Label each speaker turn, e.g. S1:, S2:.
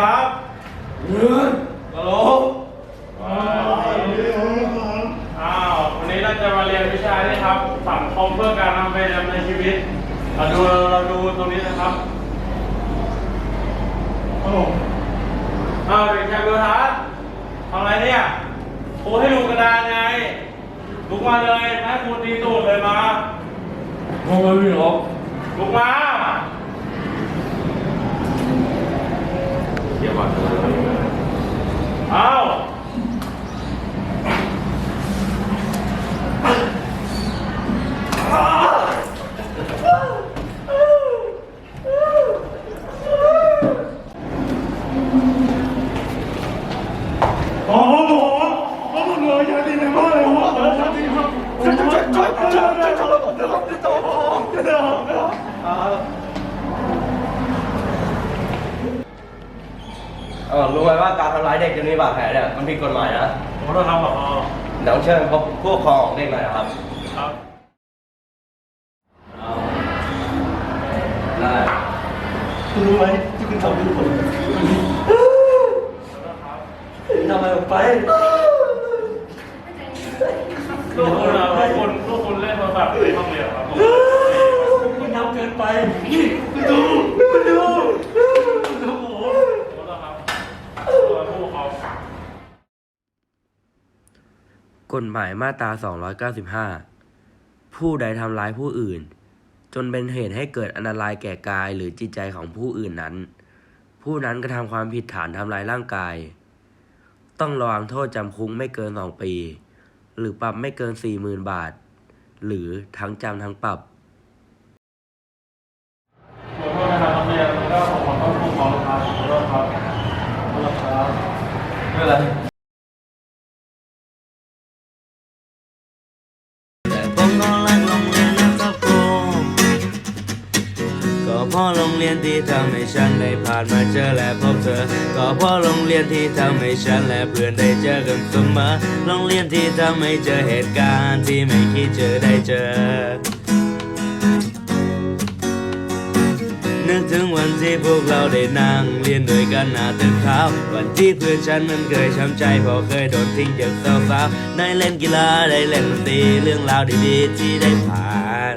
S1: ครับฮัลโหลอ้าววันนี้เราจะมาเรียนวิชานี้ครับสังคมเพื่อการนำไปดำเนินชีวิตเราดูเราดูตรงนี้นะครับโอ้อ้าวเด็กชายบุรทัศน์ทำอะไรเนี่ยครูให้ดูกระดานไงลุกมาเลยให้ครูตีตูดเลยมา
S2: ทำไมไม่หรอก
S1: ลุกมาเกี่ยวกับเอา
S2: อ๋อหมอหมอหมออย่าตีในบ้านเลยหมออย่าตีครับช่วยช่วยช่วยช่วยช่วยช่วยช่วยผมเดี๋ยวผมจะโตผมเดี๋ยวเดี๋ยวเดี๋ยว
S3: เออรู้ไหมว่าการทำร้ายเด็กจนมีบาดแผลเนี่ยมันผิดกฎหมายนะ
S1: ผมต้องทำกับพอ
S3: เดี๋ยวเชิญพบผู้ปกครองของเด็กหน่อยนะครับ
S1: ครับ
S3: ได้
S2: คุณรู้ไหมที่คุณทำเป็นคนทำ ไมออกไป
S1: ลูกคุณอะลูกคุณลูกคุณเล่นโทรศัพท์ในห้องเรียนครับผม
S2: คุณทำเกินไปคุณดูคุณดูคุณดูผม
S1: ขอโทษครับตัวผู้ปกครอง
S4: กฎหมายมาตรา 295 ผู้ใดทำร้ายผู้อื่น จนเป็นเหตุให้เกิดอันตรายแก่กายหรือจิตใจของผู้อื่นนั้น ผู้นั้นกระทำความผิดฐานทำลายร่างกาย ต้องระวังโทษจำคุกไม่เกิน 2 ปี หรือปรับไม่เกิน 40,000 บาท หรือทั้งจำทั้งปรับ
S1: ขอโทษนะครับนักเรียนแล้วก็ผมขอโทษผู้ปกครอครับขอโทษครับขอโทษครับ
S3: ไม่เป็นไร
S5: ก็เพราะโรงเรียนที่ทำให้ฉันได้ผ่านมาเจอและพบเธอ ก็เพราะโรงเรียนที่ทำให้ฉันและเพื่อนได้เจอกันเสมอ โรงเรียนที่ทำให้เจอเหตุการณ์ที่ไม่คิดเจอได้เจอ นึกถึงวันที่พวกเราได้นั่งเรียนด้วยกันหน้าตึกขาว วันที่เพื่อนฉันนั้นเคยช้ำใจพราะเคยโดนทิ้งจากสาวๆได้เล่นกีฬาได้เล่นดนตรีเรื่องราวดีๆที่ได้ผ่าน